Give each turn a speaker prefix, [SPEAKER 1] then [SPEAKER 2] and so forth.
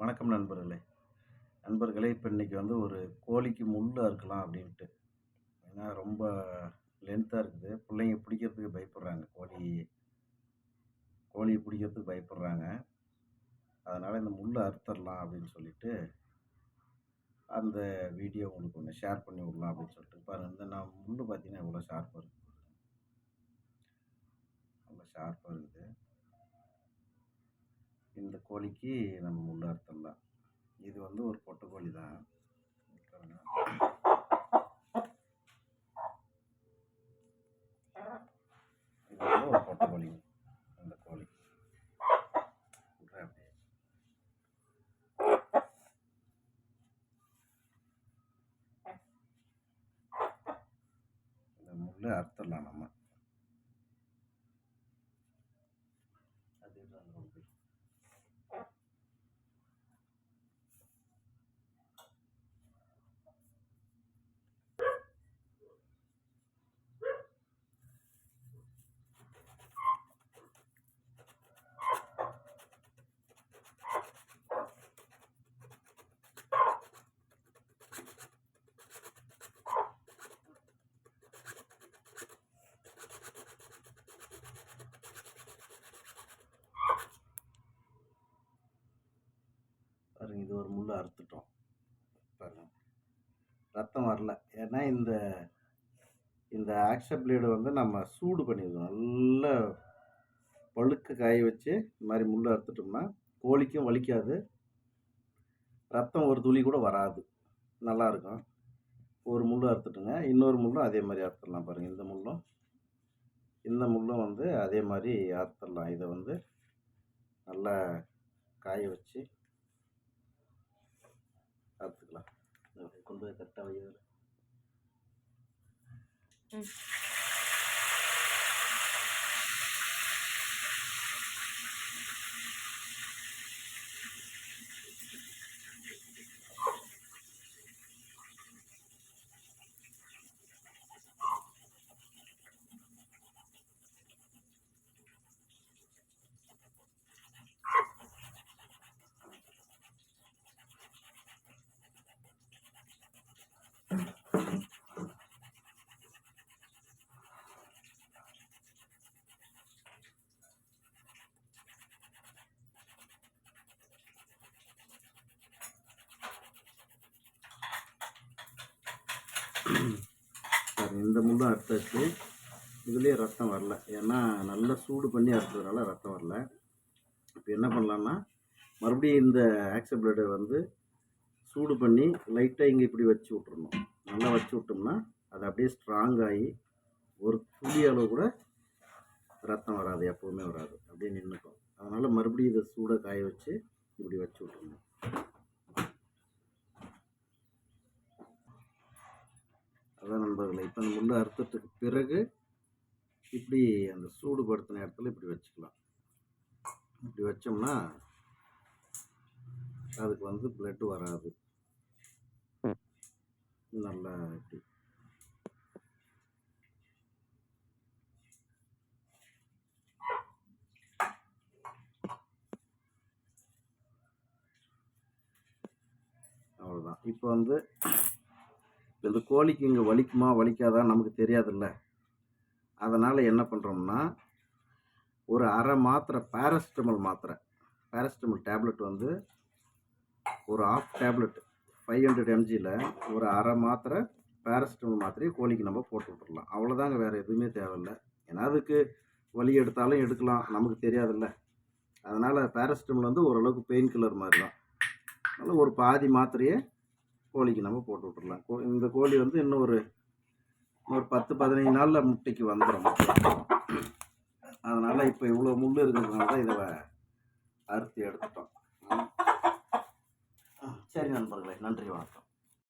[SPEAKER 1] வணக்கம் நண்பர்களே. நண்பர்களே இப்போ இன்றைக்கி வந்து ஒரு கோழிக்கு முள் அறுக்கலாம் அப்படின்ட்டு. ஏன்னா ரொம்ப லென்த்தாக இருக்குது. பிள்ளைங்க பிடிக்கிறதுக்கு பயப்படுறாங்க. கோழி கோழியை பிடிக்கிறதுக்கு பயப்படுறாங்க. அதனால் இந்த முள் அறுத்துடலாம் அப்படின்னு சொல்லிட்டு அந்த வீடியோ உங்களுக்கு ஒன்று ஷேர் பண்ணி விடலாம் அப்படின்னு சொல்லிட்டு பாருங்கள் இந்த நான் முள் பார்த்தீங்கன்னா எவ்வளோ ஷார்ப்பாக இருக்குது ரொம்ப ஷார்ப்பாக இருக்குது. இந்த கோழிக்கு நம்ம முள் தான். இது வந்து ஒரு பொட்டை தான். இது வந்து ஒரு பொட்டை இந்த கோழி. விட்றேன் அப்படியே இந்த முள்ளை அறுத்துடலாம் நம்ம. இது ஒரு முள் அறுத்துட்டோம். பாருங்கள் ரத்தம் வரல. ஏன்னா இந்த இந்த ஆக்ஷன் பிளேடு வந்து நம்ம சூடு பண்ணிடுவோம் நல்லா பழுக்க காய வச்சு இந்த மாதிரி முள் அறுத்துட்டோம்னா கோழிக்கும் வலிக்காது. ரத்தம் ஒரு துளி கூட வராது. நல்லாயிருக்கும் ஒரு முள் அறுத்துட்டுங்க. இன்னொரு முள்ளும் அதே மாதிரி அறுத்துடலாம் பாருங்கள் இந்த முள்ளும் இந்த முள்ளும் வந்து அதே மாதிரி அறுத்துடலாம். இதை வந்து நல்லா காய வச்சு கொண்டு போய் கரெக்டாக வையதில் பாருங்க இந்த முள்ளும் அறுத்தாச்சு இதுலேயே ரத்தம் வரல. ஏன்னா நல்லா சூடு பண்ணி அறுத்ததுனால ரத்தம் வரல. இப்போ என்ன பண்ணலான்னா மறுபடியும் இந்த ஆக்சர் பிளேடை வந்து சூடு பண்ணி லைட்டாக இங்கே இப்படி வச்சு விட்றணும் நல்லா வச்சு விட்டோம்னா அது அப்படியே ஸ்ட்ராங் ஆகி ஒரு துளி அளவு கூட ரத்தம் வராது எப்போவுமே வராது. அப்படியே நின்றுக்கும் அதனால் மறுபடியும் இதை சூடாக காய வச்சு இப்படி வச்சு விட்றணும் நண்பர்களே இப்போ அந்த முள்ளை அறுத்ததுக்கு பிறகு இப்படி அந்த சூடுபடுத்தின இடத்துல இப்படி வச்சுக்கலாம். இப்படி வச்சோம்னா அதுக்கு வந்து பிளட் வராது. நல்லா இப்படி. அவ்வளோதான் இப்போ வந்து இந்த கோழிக்கு இங்கே வலிக்குமா வலிக்காதா நமக்கு தெரியாதுல்ல. அதனால் என்ன பண்ணுறோம்னா ஒரு அரை மாத்திரை பேரஸ்டமல் மாத்திரை பேரஸ்டமல் டேப்லெட் வந்து ஒரு ஆஃப் டேப்லெட் ஃபைவ் ஹண்ட்ரட் எம்ஜியில் ஒரு அரை மாத்திரை பேரஸ்டமல் மாத்திரையை கோழிக்கு நம்ம போட்டு விட்டுறலாம். அவ்வளோதாங்க வேறு எதுவுமே தேவையில்லை. ஏன்னா அதுக்கு வலி எடுத்தாலும் எடுக்கலாம் நமக்கு தெரியாதுல்ல. அதனால் பேரஸ்டமல் வந்து ஓரளவுக்கு பெயின் கில்லர் மாதிரி தான் அதனால் ஒரு பாதி மாத்திரையை கோழிக்கு நம்ம போட்டு விட்டுடலாம் கோ இந்த கோழி வந்து இன்னும் ஒரு ஒரு பத்து பதினைஞ்சு நாளில் முட்டைக்கு வந்துடும் அதனால் இப்போ இவ்வளோ முள் இருக்கிறதுனால தான் இதை அறுத்து எடுத்துட்டோம். சரி நண்பர்களே நன்றி வணக்கம்.